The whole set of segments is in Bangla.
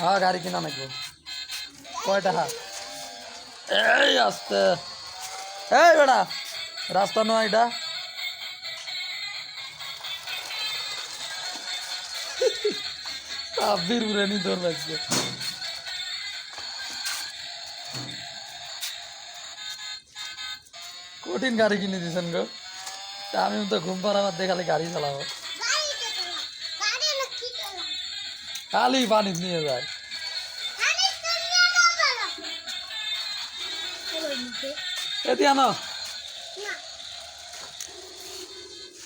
হ্যাঁ গাড়ি কিনা নাকি? কয়টা? হা এই আসতে। এই বেড়া রাস্তা নয় এটা। আব্বির উড়ে নি তোর লাগছে কঠিন গাড়ি কিনে দিয়েছেন গো। আমি তো ঘুম পাড়া বাদ দিয়ে খালি গাড়ি চালাবো। খালি পানি নিয়ে যায়। এদি আনো।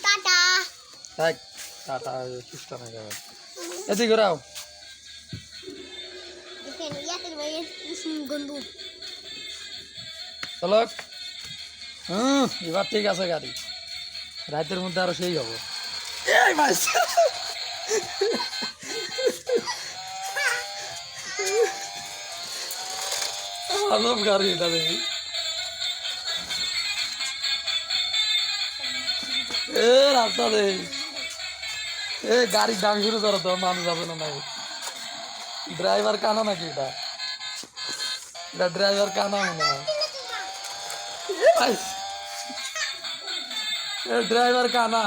টাটা থাক টাটা সুস্থ না যাবে। এবার ঠিক আছে গাড়ি। রাতের মধ্যে আরও সেই হবে। আলম গাড়ি এটা দেখি। এ, রাস্তা দে। এ, গাড়ি দাম শুরু করো তো, মানুষ যাবে না নাই ড্রাইভার কানা নাকি এটা? এটা ড্রাইভার কানা মনে হয়। ড্রাইভার কানা।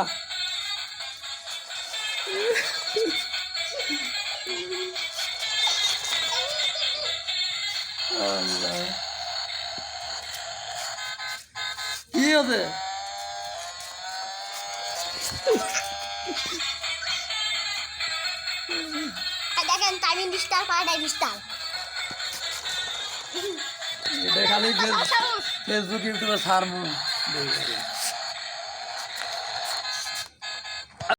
কি হবে দেখেন টাইমিং ডিস্টার পাড়ায় ডিস্টার এটা খালি ফেসবুক ইউটিউবে সার